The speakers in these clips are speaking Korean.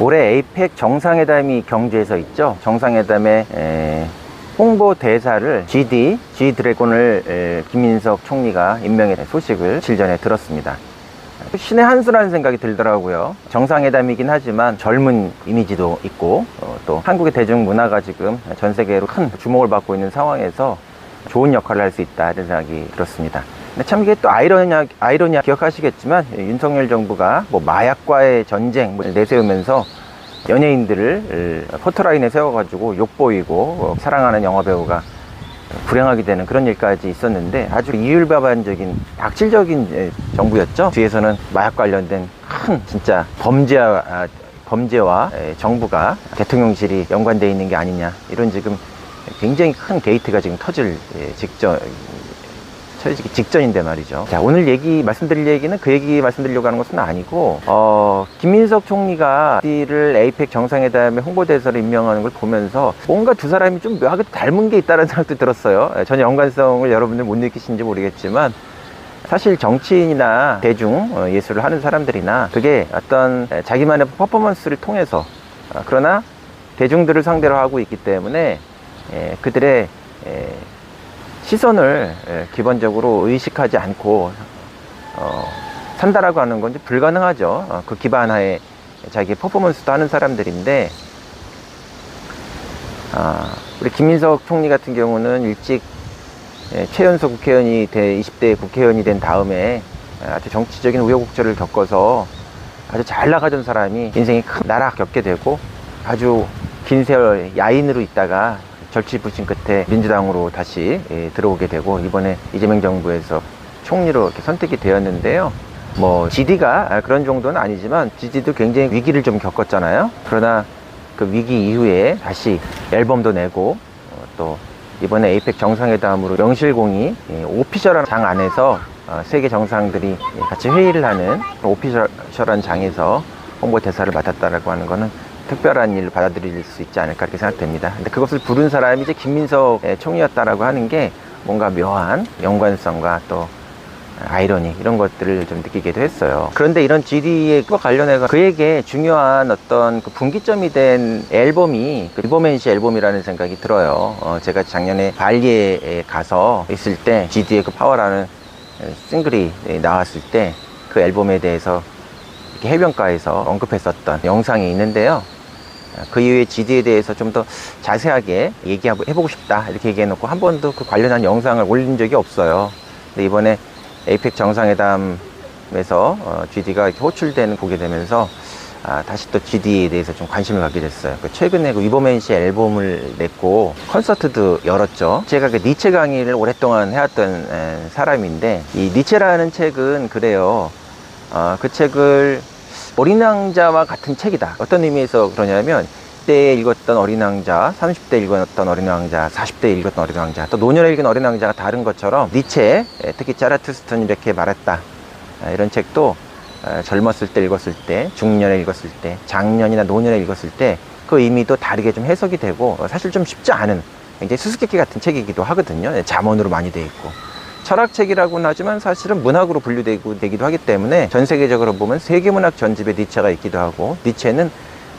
올해 에이펙 정상회담이 경주에서 있죠. 정상회담의 에, 홍보 대사를 GD, G 드래곤을 에, 김민석 총리가 임명의 소식을 질전에 들었습니다. 신의 한 수라는 생각이 들더라고요. 정상회담이긴 하지만 젊은 이미지도 있고 어, 또 한국의 대중문화가 지금 전 세계로 큰 주목을 받고 있는 상황에서 좋은 역할을 할 수 있다 이런 생각이 들었습니다. 참 이게 또 아이러니아, 아이러니아 기억하시겠지만 윤석열 정부가 뭐 마약과의 전쟁 뭐 내세우면서 연예인들을 어, 포토라인에 세워가지고 욕보이고 어, 사랑하는 영화배우가 불행하게 되는 그런 일까지 있었는데 아주 이율배반적인 악질적인 예, 정부였죠. 뒤에서는 마약 관련된 큰 진짜 범죄와 아, 범죄와 예, 정부가 대통령실이 연관되어 있는 게 아니냐 이런 지금 굉장히 큰 게이트가 지금 터질 예, 직전 처지기 직전인데 말이죠. 자, 오늘 얘기, 말씀드릴 얘기는 그 얘기 말씀드리려고 하는 것은 아니고, 어, 김민석 총리가 를 에이펙 정상회담의 홍보대사를 임명하는 걸 보면서 뭔가 두 사람이 좀 묘하게 닮은 게 있다는 생각도 들었어요. 예, 전혀 연관성을 여러분들 못 느끼신지 모르겠지만, 사실 정치인이나 대중 어, 예술을 하는 사람들이나 그게 어떤 에, 자기만의 퍼포먼스를 통해서 어, 그러나 대중들을 상대로 하고 있기 때문에 에, 그들의 에, 시선을 예, 기본적으로 의식하지 않고 어, 산다라고 하는 건 불가능하죠. 어, 그 기반 하에 자기 퍼포먼스도 하는 사람들인데 아, 우리 김민석 총리 같은 경우는 일찍 예, 최연소 국회의원이 돼 20대 국회의원이 된 다음에 아주 정치적인 우여곡절을 겪어서 아주 잘 나가던 사람이 인생이 큰 나락 겪게 되고 아주 긴 세월 야인으로 있다가 절치부심 끝에 민주당으로 다시 예, 들어오게 되고 이번에 이재명 정부에서 총리로 이렇게 선택이 되었는데요. 뭐 GD가 그런 정도는 아니지만 GD도 굉장히 위기를 좀 겪었잖아요. 그러나 그 위기 이후에 다시 앨범도 내고 어, 또 이번에 에이펙 정상회담으로 명실공히 예, 오피셜한 장 안에서 어, 세계 정상들이 예, 같이 회의를 하는 오피셜한 장에서 홍보 대사를 맡았다라고 하는 거는 특별한 일로 받아들일 수 있지 않을까 이렇게 생각됩니다. 근데 그것을 부른 사람이 이제 김민석 예, 총리였다라고 하는 게 뭔가 묘한 연관성과 또 아이러니 이런 것들을 좀 느끼기도 했어요. 그런데 이런 GD에 관련해서 그에게 중요한 어떤 그 분기점이 된 앨범이 그 리버맨시 앨범이라는 생각이 들어요. 어, 제가 작년에 발리에 가서 있을 때 GD의 그 파워라는 싱글이 나왔을 때 그 앨범에 대해서 이렇게 해변가에서 언급했었던 영상이 있는데요. 그 이후에 GD에 대해서 좀 더 자세하게 얘기해보고 싶다 이렇게 얘기해놓고 한 번도 그 관련한 영상을 올린 적이 없어요. 근데 이번에 에이펙 정상회담에서 어, GD가 이렇게 호출되는 보게 되면서 아, 다시 또 GD에 대해서 좀 관심을 갖게 됐어요. 그 최근에 그 위버맨 씨 앨범을 냈고 콘서트도 열었죠. 제가 그 니체 강의를 오랫동안 해왔던 에, 사람인데 이 니체라는 책은 그래요. 어, 그 책을 어린 왕자와 같은 책이다. 어떤 의미에서 그러냐면 때에 읽었던 어린 왕자, 30대 읽었던 어린 왕자, 40대 읽었던 어린 왕자, 또 노년에 읽은 어린 왕자가 다른 것처럼 니체, 예, 특히 짜라투스턴이 이렇게 말했다. 아, 이런 책도 어, 젊었을 때 읽었을 때, 중년에 읽었을 때, 장년이나 노년에 읽었을 때 그 의미도 다르게 좀 해석이 되고 어, 사실 좀 쉽지 않은 굉장히 수수께끼 같은 책이기도 하거든요. 예, 잠언으로 많이 돼 있고. 철학책이라고는 하지만 사실은 문학으로 분류되고 되기도 하기 때문에 전 세계적으로 보면 세계문학 전집에 니체가 있기도 하고 니체는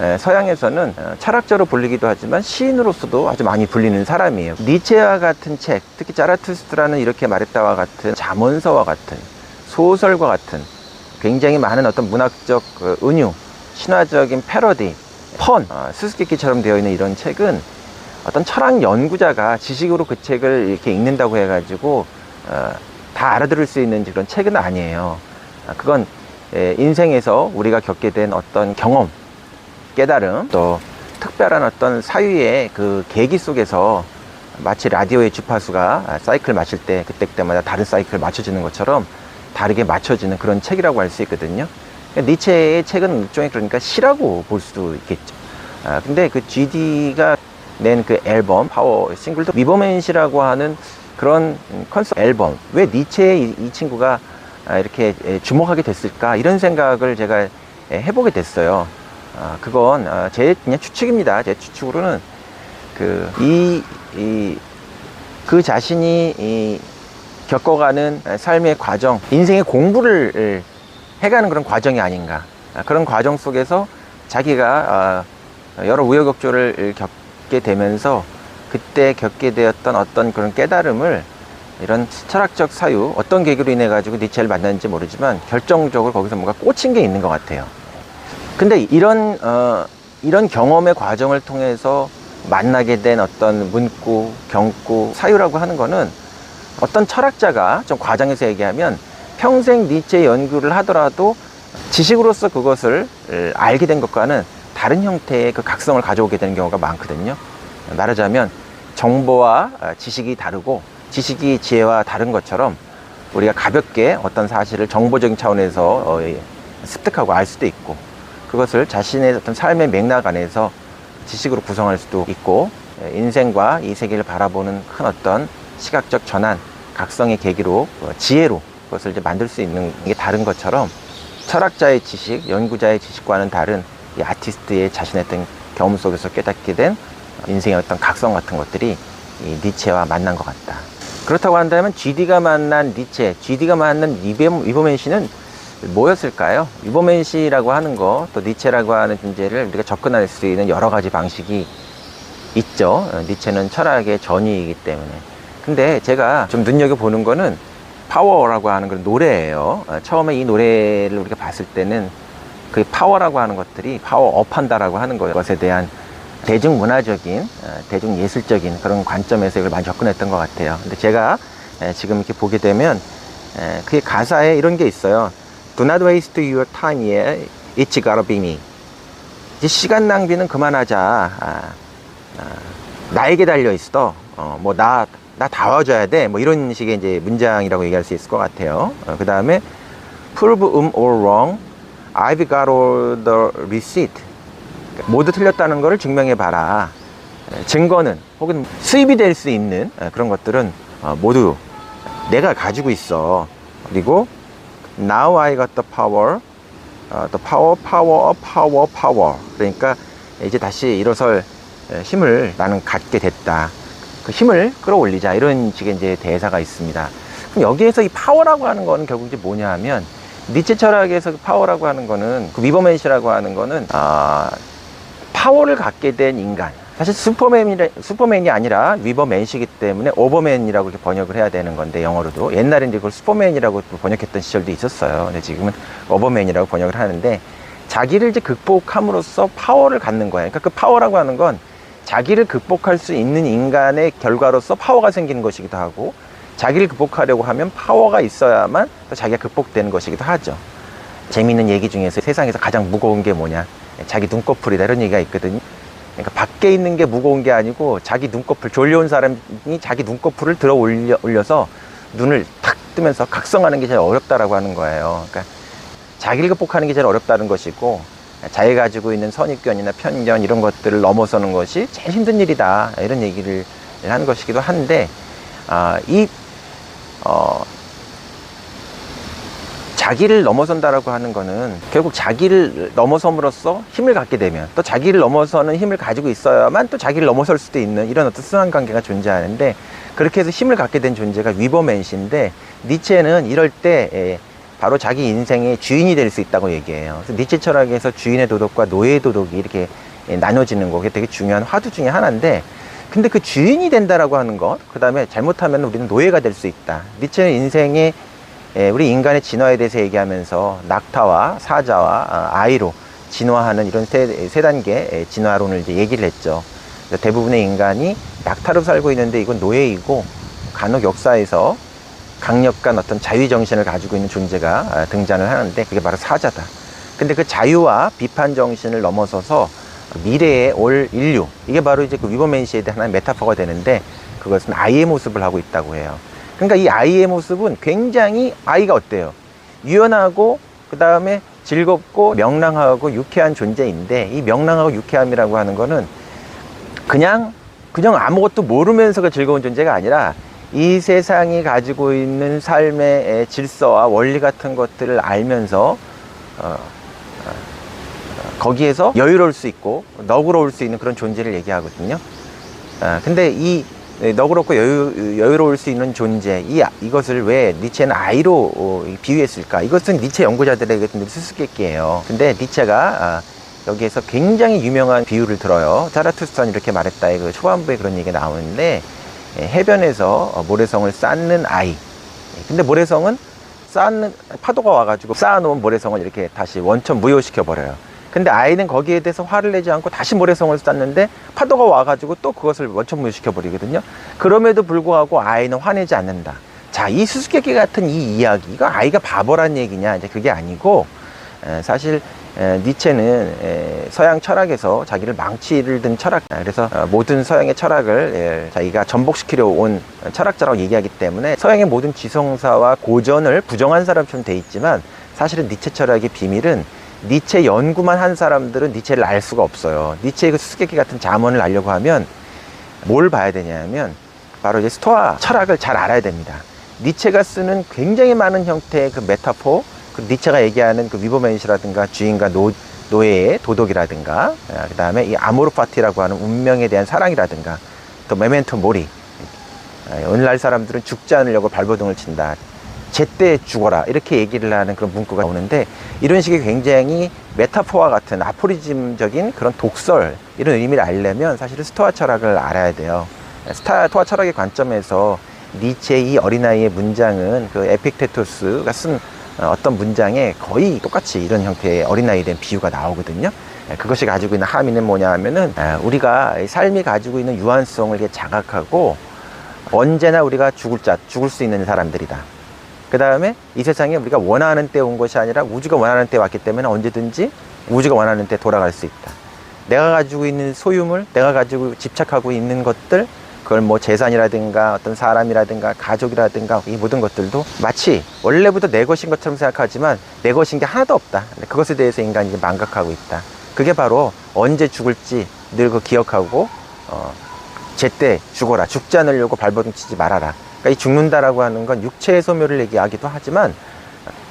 에, 서양에서는 어, 철학자로 불리기도 하지만 시인으로서도 아주 많이 불리는 사람이에요. 니체와 같은 책, 특히 자라투스트라는 이렇게 말했다와 같은 잠언서와 같은 소설과 같은 굉장히 많은 어떤 문학적 그 은유, 신화적인 패러디, 펀, 어, 수수께끼처럼 되어 있는 이런 책은 어떤 철학 연구자가 지식으로 그 책을 이렇게 읽는다고 해가지고 어, 다 알아들을 수 있는 그런 책은 아니에요. 아, 그건 예, 인생에서 우리가 겪게 된 어떤 경험, 깨달음, 또 특별한 어떤 사유의 그 계기 속에서 마치 라디오의 주파수가 아, 사이클 맞출 때 그때그때마다 다른 사이클 맞춰지는 것처럼 다르게 맞춰지는 그런 책이라고 할 수 있거든요. 그러니까 니체의 책은 일종의 그러니까 시라고 볼 수도 있겠죠. 아, 근데 그 GD가 낸 그 앨범, 파워 싱글도 위버맨시라고 하는 그런 컨셉 앨범. 왜 니체의 이, 이 친구가 아, 이렇게 에, 주목하게 됐을까? 이런 생각을 제가 에, 해보게 됐어요. 아, 그건 아, 제 그냥 추측입니다. 제 추측으로는 그, 이, 이, 그 자신이 이, 겪어가는 삶의 과정, 인생의 공부를 해가는 그런 과정이 아닌가. 아, 그런 과정 속에서 자기가 어, 여러 우여곡절을 겪게 되면서 그때 겪게 되었던 어떤 그런 깨달음을 이런 철학적 사유 어떤 계기로 인해 가지고 니체를 만났는지 모르지만 결정적으로 거기서 뭔가 꽂힌 게 있는 것 같아요. 근데 이런 어, 이런 경험의 과정을 통해서 만나게 된 어떤 문구, 경구, 사유라고 하는 거는 어떤 철학자가 좀 과장해서 얘기하면 평생 니체 연구를 하더라도 지식으로서 그것을 알게 된 것과는 다른 형태의 그 각성을 가져오게 되는 경우가 많거든요. 말하자면 정보와 지식이 다르고 지식이 지혜와 다른 것처럼 우리가 가볍게 어떤 사실을 정보적인 차원에서 어, 예, 습득하고 알 수도 있고 그것을 자신의 어떤 삶의 맥락 안에서 지식으로 구성할 수도 있고 예, 인생과 이 세계를 바라보는 큰 어떤 시각적 전환, 각성의 계기로 어, 지혜로 그것을 이제 만들 수 있는 게 다른 것처럼 철학자의 지식, 연구자의 지식과는 다른 이 아티스트의 자신의 어떤 경험 속에서 깨닫게 된 인생의 어떤 각성 같은 것들이 이 니체와 만난 것 같다. 그렇다고 한다면 GD가 만난 니체, GD가 만난 위버맨 씨는 뭐였을까요? 위버맨 씨라고 하는 거, 또 니체라고 하는 존재를 우리가 접근할 수 있는 여러 가지 방식이 있죠. 어, 니체는 철학의 전위이기 때문에. 근데 제가 좀 눈여겨보는 거는 파워라고 하는 그런 노래예요. 어, 처음에 이 노래를 우리가 봤을 때는 그 파워라고 하는 것들이 파워업 한다라고 하는 것에 대한 대중문화적인, 어, 대중예술적인 그런 관점에서 이걸 많이 접근했던 것 같아요. 근데 제가 에, 지금 이렇게 보게 되면 에, 그의 가사에 이런 게 있어요. Do not waste your time here. It's gotta be me. 이제 시간 낭비는 그만하자. 아, 아, 나에게 달려 있어. 어, 뭐, 나, 나 다와줘야 돼. 뭐, 이런 식의 이제 문장이라고 얘기할 수 있을 것 같아요. 어, 그 다음에, prove um or wrong. I've got all the receipt. 모두 틀렸다는 것을 증명해 봐라. 증거는 혹은 수입이 될 수 있는 어, 그런 것들은 어, 모두 내가 가지고 있어. 그리고 now I got the power, 어, the power, power, power, power. 그러니까 이제 다시 일어설 에, 힘을 나는 갖게 됐다. 그 힘을 끌어올리자 이런 식의 이제 대사가 있습니다. 그럼 여기에서 이 파워라고 하는 거는 결국 이제 뭐냐 하면 니체 철학에서 그 파워라고 하는 거는 그 위버맨시라고 하는 거는 아 파워를 갖게 된 인간. 사실 슈퍼맨이, 슈퍼맨이 아니라 위버맨시기 때문에 오버맨이라고 이렇게 번역을 해야 되는 건데, 영어로도. 옛날에 이제 그걸 슈퍼맨이라고 또 번역했던 시절도 있었어요. 근데 지금은 오버맨이라고 번역을 하는데, 자기를 이제 극복함으로써 파워를 갖는 거예요. 그러니까 그 파워라고 하는 건 자기를 극복할 수 있는 인간의 결과로서 파워가 생기는 것이기도 하고, 자기를 극복하려고 하면 파워가 있어야만 또 자기가 극복되는 것이기도 하죠. 재미있는 얘기 중에서 세상에서 가장 무거운 게 뭐냐? 자기 눈꺼풀이다 이런 얘기가 있거든요. 그러니까 밖에 있는 게 무거운 게 아니고 자기 눈꺼풀 졸려온 사람이 자기 눈꺼풀을 들어 올려, 올려서 눈을 탁 뜨면서 각성하는 게 제일 어렵다라고 하는 거예요. 그러니까 자기를 극복하는 게 제일 어렵다는 것이고 자기가 가지고 있는 선입견이나 편견 이런 것들을 넘어서는 것이 제일 힘든 일이다 이런 얘기를 하는 것이기도 한데 아, 이 어, 자기를 넘어선다라고 하는 거는 결국 자기를 넘어섬으로써 힘을 갖게 되면 또 자기를 넘어서는 힘을 가지고 있어야만 또 자기를 넘어설 수도 있는 이런 어떤 순환 관계가 존재하는데 그렇게 해서 힘을 갖게 된 존재가 위버맨시인데 니체는 이럴 때 예, 바로 자기 인생의 주인이 될 수 있다고 얘기해요. 그래서 니체 철학에서 주인의 도덕과 노예의 도덕이 이렇게 예, 나눠지는 거, 그게 되게 중요한 화두 중에 하나인데 근데 그 주인이 된다라고 하는 것, 그 다음에 잘못하면 우리는 노예가 될 수 있다. 니체는 인생의 예, 우리 인간의 진화에 대해서 얘기하면서 낙타와 사자와 어, 아이로 진화하는 이런 세, 세 단계 의 진화론을 이제 얘기를 했죠. 대부분의 인간이 낙타로 살고 있는데 이건 노예이고 간혹 역사에서 강력한 어떤 자유 정신을 가지고 있는 존재가 아, 등장을 하는데 그게 바로 사자다. 근데 그 자유와 비판 정신을 넘어서서 미래에 올 인류 이게 바로 이제 그 위버맨시에 대한 하나의 메타포가 되는데 그것은 아이의 모습을 하고 있다고 해요. 그러니까 이 아이의 모습은 굉장히 아이가 어때요? 유연하고 그 다음에 즐겁고 명랑하고 유쾌한 존재인데 이 명랑하고 유쾌함이라고 하는 거는 그냥 그냥 아무것도 모르면서가 즐거운 존재가 아니라 이 세상이 가지고 있는 삶의 질서와 원리 같은 것들을 알면서 어, 어, 거기에서 여유로울 수 있고 너그러울 수 있는 그런 존재를 얘기하거든요. 어, 근데 이 너그럽고 여유, 여유로울 수 있는 존재 이, 이것을 왜 니체는 아이로 어, 비유했을까 이것은 니체 연구자들에게 좀 수수께끼예요 근데 니체가 아, 여기에서 굉장히 유명한 비유를 들어요. 자라투스트는 이렇게 말했다의 그 초반부에 그런 얘기가 나오는데 예, 해변에서 어, 모래성을 쌓는 아이. 예, 근데 모래성은 쌓는 파도가 와가지고 쌓아놓은 모래성을 이렇게 다시 원천 무효시켜 버려요. 근데 아이는 거기에 대해서 화를 내지 않고 다시 모래성을 쌓는데 파도가 와가지고 또 그것을 원천 무효시켜 버리거든요. 그럼에도 불구하고 아이는 화내지 않는다. 자, 이 수수께끼 같은 이 이야기가 아이가 바보란 얘기냐? 이제 그게 아니고 에, 사실 에, 니체는 에, 서양 철학에서 자기를 망치를 든 철학, 아, 그래서 어, 모든 서양의 철학을 예, 자기가 전복시키려 온 철학자라고 얘기하기 때문에 서양의 모든 지성사와 고전을 부정한 사람처럼 돼 있지만 사실은 니체 철학의 비밀은 니체 연구만 한 사람들은 니체를 알 수가 없어요. 니체의 그 수수께끼 같은 자문을 알려고 하면 뭘 봐야 되냐면 바로 이제 스토아 철학을 잘 알아야 됩니다. 니체가 쓰는 굉장히 많은 형태의 그 메타포, 그 니체가 얘기하는 그 위버맨시라든가 주인과 노, 노예의 도덕이라든가, 그 다음에 이 아모르파티라고 하는 운명에 대한 사랑이라든가, 또 메멘토 모리. 아, 오늘날 사람들은 죽지 않으려고 발버둥을 친다. 제때 죽어라. 이렇게 얘기를 하는 그런 문구가 오는데, 이런 식의 굉장히 메타포와 같은 아포리즘적인 그런 독설, 이런 의미를 알려면 사실은 스토아 철학을 알아야 돼요. 스토아 철학의 관점에서 니체의 이 어린아이의 문장은 그 에픽테토스가 쓴 어, 어떤 문장에 거의 똑같이 이런 형태의 어린아이에 대한 비유가 나오거든요. 예, 그것이 가지고 있는 함의는 뭐냐 하면은 아, 우리가 이 삶이 가지고 있는 유한성을 자각하고 언제나 우리가 죽을 자, 죽을 수 있는 사람들이다. 그 다음에 이 세상에 우리가 원하는 때 온 것이 아니라 우주가 원하는 때 왔기 때문에 언제든지 우주가 원하는 때 돌아갈 수 있다. 내가 가지고 있는 소유물, 내가 가지고 집착하고 있는 것들, 그걸 뭐 재산이라든가 어떤 사람이라든가 가족이라든가 이 모든 것들도 마치 원래부터 내 것인 것처럼 생각하지만 내 것인 게 하나도 없다. 그것에 대해서 인간이 이제 망각하고 있다. 그게 바로 언제 죽을지 늘 그 기억하고 어, 제때 죽어라. 죽지 않으려고 발버둥 치지 말아라. 그러니까 이 죽는다라고 하는 건 육체의 소멸을 얘기하기도 하지만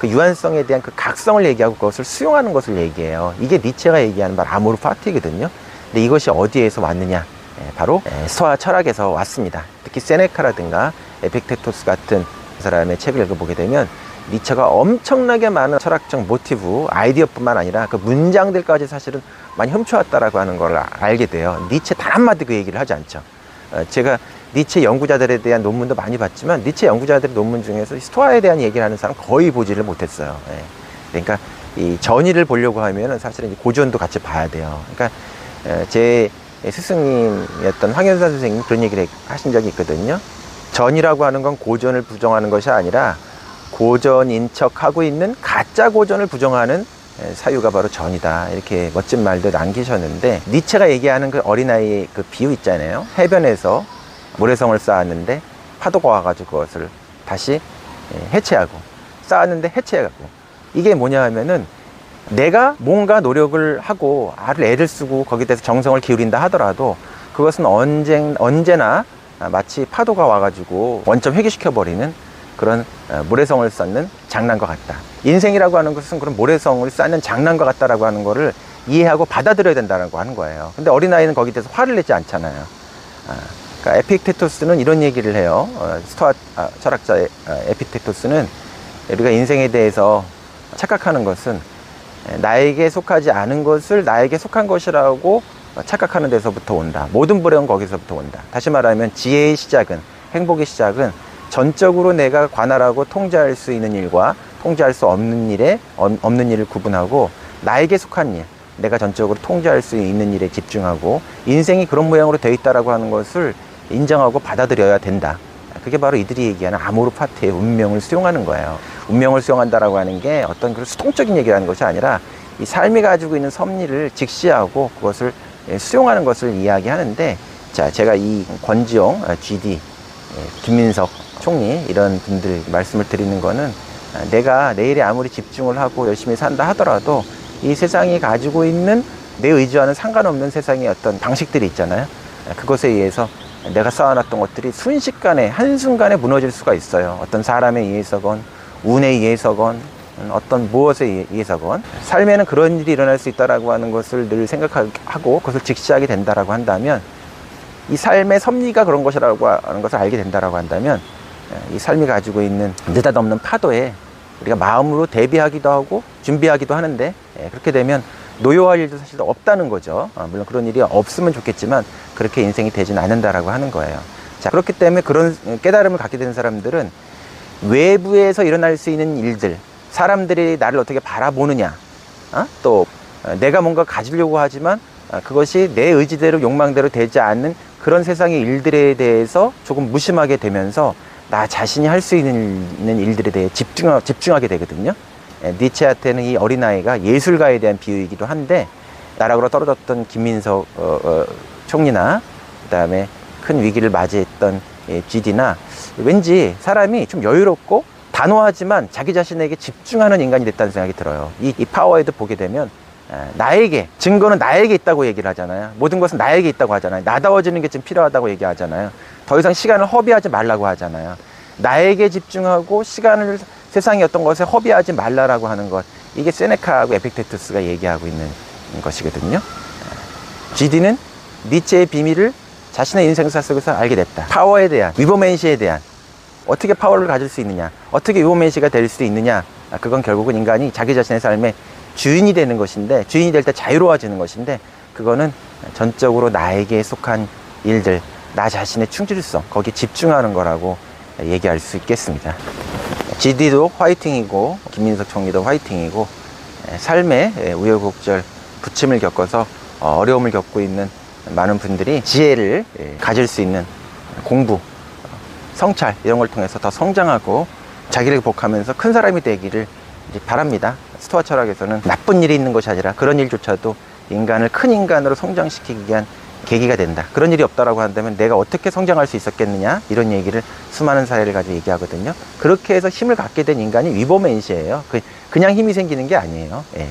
그 유한성에 대한 그 각성을 얘기하고 그것을 수용하는 것을 얘기해요. 이게 니체가 얘기하는 말 아모르 파티거든요. 근데 이것이 어디에서 왔느냐? 예, 바로 예, 스토아 철학에서 왔습니다. 특히 세네카라든가 에픽테토스 같은 그 사람의 책을 읽어보게 되면 니체가 엄청나게 많은 철학적 모티브, 아이디어뿐만 아니라 그 문장들까지 사실은 많이 훔쳐왔다라고 하는 걸 알게 돼요. 니체 단 한마디 그 얘기를 하지 않죠. 어, 제가 니체 연구자들에 대한 논문도 많이 봤지만 니체 연구자들의 논문 중에서 스토아에 대한 얘기를 하는 사람 거의 보지를 못했어요. 예. 그러니까 이 전의를 보려고 하면은 사실은 이 고전도 같이 봐야 돼요. 그러니까 에, 제 스승님이었던 황현사 선생님이 그런 얘기를 하신 적이 있거든요. 전이라고 하는 건 고전을 부정하는 것이 아니라 고전인 척하고 있는 가짜 고전을 부정하는 사유가 바로 전이다. 이렇게 멋진 말들 남기셨는데 니체가 얘기하는 그 어린아이의 그 비유 있잖아요. 해변에서 모래성을 쌓았는데 파도가 와가지고 그것을 다시 해체하고 쌓았는데 해체하고 이게 뭐냐 하면은 내가 뭔가 노력을 하고 아를 애를 쓰고 거기에 대해서 정성을 기울인다 하더라도 그것은 언제, 언제나 마치 파도가 와가지고 원점 회귀시켜 버리는 그런 어, 모래성을 쌓는 장난과 같다. 인생이라고 하는 것은 그런 모래성을 쌓는 장난과 같다라고 하는 거를 이해하고 받아들여야 된다고 하는 거예요. 근데 어린아이는 거기에 대해서 화를 내지 않잖아요. 아, 그러니까 에픽테토스는 이런 얘기를 해요. 어, 스토아 아, 철학자의 어, 에픽테토스는 우리가 인생에 대해서 착각하는 것은 나에게 속하지 않은 것을 나에게 속한 것이라고 착각하는 데서부터 온다. 모든 불행은 거기서부터 온다. 다시 말하면 지혜의 시작은, 행복의 시작은 전적으로 내가 관할하고 통제할 수 있는 일과 통제할 수 없는 일에, 없는 일을 구분하고 나에게 속한 일, 내가 전적으로 통제할 수 있는 일에 집중하고 인생이 그런 모양으로 되어 있다라고 하는 것을 인정하고 받아들여야 된다. 그게 바로 이들이 얘기하는 아모르 파트의 운명을 수용하는 거예요. 운명을 수용한다라고 하는 게 어떤 그런 수동적인 얘기라는 것이 아니라 이 삶이 가지고 있는 섭리를 직시하고 그것을 예, 수용하는 것을 이야기하는데 자 제가 이 권지용 아, GD 예, 김민석 총리 이런 분들 말씀을 드리는 거는 아, 내가 내일에 아무리 집중을 하고 열심히 산다 하더라도 이 세상이 가지고 있는 내 의지와는 상관없는 세상의 어떤 방식들이 있잖아요. 아, 그것에 의해서 내가 쌓아놨던 것들이 순식간에 한순간에 무너질 수가 있어요. 어떤 사람에 의해서건 운에 의해서건 어떤 무엇에 의해서건 삶에는 그런 일이 일어날 수 있다라고 하는 것을 늘 생각하고 그것을 직시하게 된다라고 한다면 이 삶의 섭리가 그런 것이라고 하는 것을 알게 된다라고 한다면 이 삶이 가지고 있는 느닷없는 파도에 우리가 마음으로 대비하기도 하고 준비하기도 하는데 예, 그렇게 되면 노여할 일도 사실 없다는 거죠. 아, 물론 그런 일이 없으면 좋겠지만 그렇게 인생이 되진 않는다라고 하는 거예요. 자, 그렇기 때문에 그런 깨달음을 갖게 되는 사람들은 외부에서 일어날 수 있는 일들, 사람들이 나를 어떻게 바라보느냐, 어? 또 어, 내가 뭔가 가지려고 하지만 어, 그것이 내 의지대로 욕망대로 되지 않는 그런 세상의 일들에 대해서 조금 무심하게 되면서 나 자신이 할 수 있는, 일들에 대해 집중, 집중하게 되거든요. 예, 니체한테는 이 어린아이가 예술가에 대한 비유이기도 한데 나락으로 떨어졌던 김민석 어, 어, 총리나 그다음에 큰 위기를 맞이했던 예, GD나 왠지 사람이 좀 여유롭고 단호하지만 자기 자신에게 집중하는 인간이 됐다는 생각이 들어요. 이, 이 파워에도 보게 되면 아, 나에게 증거는 나에게 있다고 얘기를 하잖아요. 모든 것은 나에게 있다고 하잖아요. 나다워지는 게좀 필요하다고 얘기하잖아요. 더 이상 시간을 허비하지 말라고 하잖아요. 나에게 집중하고 시간을 세상의 어떤 것에 허비하지 말라라고 하는 것 이게 세네카하고 에픽테투스가 얘기하고 있는 것이거든요. GD는 니체의 비밀을 자신의 인생사 속에서 알게 됐다. 파워에 대한 위버맨시에 대한 어떻게 파워를 가질 수 있느냐, 어떻게 위버맨시가 될 수 있느냐, 아, 그건 결국은 인간이 자기 자신의 삶의 주인이 되는 것인데, 주인이 될 때 자유로워지는 것인데, 그거는 전적으로 나에게 속한 일들, 나 자신의 충실성, 거기에 집중하는 거라고 얘기할 수 있겠습니다. GD도 화이팅이고, 김민석 총리도 화이팅이고, 에, 삶의 에, 우여곡절, 부침을 겪어서 어, 어려움을 겪고 있는 많은 분들이 지혜를 에, 가질 수 있는 공부, 성찰 이런 걸 통해서 더 성장하고 자기를 복하면서 큰 사람이 되기를 바랍니다. 스토아 철학에서는 나쁜 일이 있는 것이 아니라 그런 일조차도 인간을 큰 인간으로 성장시키기 위한 계기가 된다. 그런 일이 없다라고 한다면 내가 어떻게 성장할 수 있었겠느냐 이런 얘기를 수많은 사례를 가지고 얘기하거든요. 그렇게 해서 힘을 갖게 된 인간이 위버맨시예요. 그- 그냥 힘이 생기는 게 아니에요. 예.